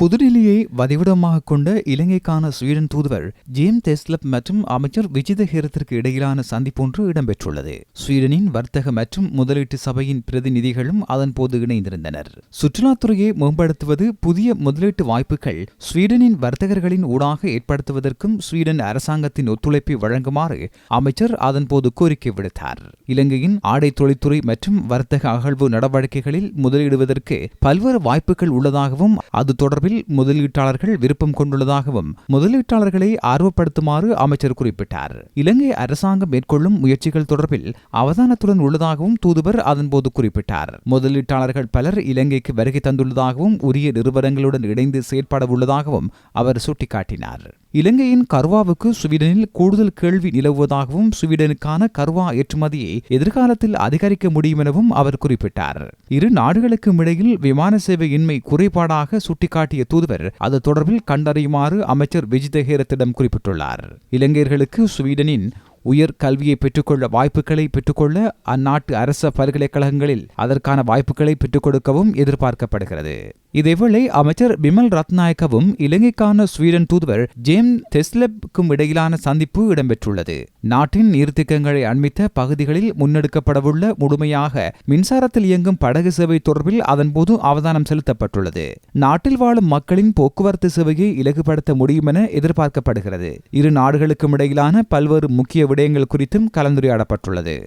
புதுடில்லியை வதிவிடமாக கொண்ட இலங்கைக்கான ஸ்வீடன் தூதுவர் ஜேம் தெஸ்லப் மற்றும் அமைச்சர் விஜித ஹேரத்திற்கு இடையிலான சந்திப்பொன்று இடம்பெற்றுள்ளது. ஸ்வீடனின் வர்த்தக மற்றும் முதலீட்டு சபையின் பிரதிநிதிகளும் அதன்போது இணைந்திருந்தனர். சுற்றுலாத்துறையை மேம்படுத்துவது புதிய முதலீட்டு வாய்ப்புகள் ஸ்வீடனின் வர்த்தகர்களின் ஊடாக ஏற்படுத்துவதற்கும் ஸ்வீடன் அரசாங்கத்தின் ஒத்துழைப்பை வழங்குமாறு அமைச்சர் அதன்போது கோரிக்கை விடுத்தார். இலங்கையின் ஆடை தொழில்துறை மற்றும் வர்த்தக அகழ்வு நடவடிக்கைகளில் முதலீடுவதற்கு பல்வேறு வாய்ப்புகள் உள்ளதாகவும் அது தொடர்பில் முதலீட்டாளர்கள் விருப்பம் கொண்டுள்ளதாகவும் முதலீட்டாளர்களை ஆர்வப்படுத்துமாறு அமைச்சர் குறிப்பிட்டார். இலங்கை அரசாங்கம் மேற்கொள்ளும் முயற்சிகள் தொடர்பில் அவதானத்துடன் உள்ளதாகவும் தூதுவர் அதன்போது குறிப்பிட்டார். முதலீட்டாளர்கள் பலர் இலங்கைக்கு வருகை தந்துள்ளதாகவும் உரிய நிறுவனங்களுடன் இணைந்து செயற்பட உள்ளதாகவும் அவர் சுட்டிக்காட்டினார். இலங்கையின் கர்வாவுக்கு ஸ்வீடனில் கூடுதல் கேள்வி நிலவுவதாகவும் ஸ்வீடனுக்கான கர்வா ஏற்றுமதியை எதிர்காலத்தில் அதிகரிக்க முடியும் எனவும் அவர் குறிப்பிட்டார். இரு நாடுகளுக்கும் இடையில் விமான இன்மை குறைபாடாக சுட்டிக்காட்டிய தூதுவர் அது தொடர்பில் கண்டறியுமாறு அமைச்சர் விஜிதஹேரத்திடம் குறிப்பிட்டுள்ளார். இலங்கையர்களுக்கு ஸ்வீடனின் உயர் கல்வியை பெற்றுக்கொள்ள வாய்ப்புகளை பெற்றுக்கொள்ள அந்நாட்டு அரச பல்கலைக்கழகங்களில் அதற்கான வாய்ப்புகளை பெற்றுக் கொடுக்கவும் எதிர்பார்க்கப்படுகிறது. இதேவேளை அமைச்சர் பிமல் ரத்நாயக்கவும் இலங்கைக்கான ஸ்வீடன் தூதுவர் ஜேம் தெஸ்லெப்க்கும் இடையிலான சந்திப்பு இடம்பெற்றுள்ளது. நாட்டின் நீர்த்திக்கங்களை அண்மித்த பகுதிகளில் முன்னெடுக்கப்படவுள்ள முழுமையாக மின்சாரத்தில் இயங்கும் படகு சேவை தொடர்பில் அதன்போது அவதானம் செலுத்தப்பட்டுள்ளது. நாட்டில் வாழும் மக்களின் போக்குவரத்து சேவையை இலகுபடுத்த முடியும் என எதிர்பார்க்கப்படுகிறது. இரு நாடுகளுக்கும் இடையிலான பல்வேறு முக்கிய விடயங்கள் குறித்தும் கலந்துரையாடப்பட்டுள்ளது.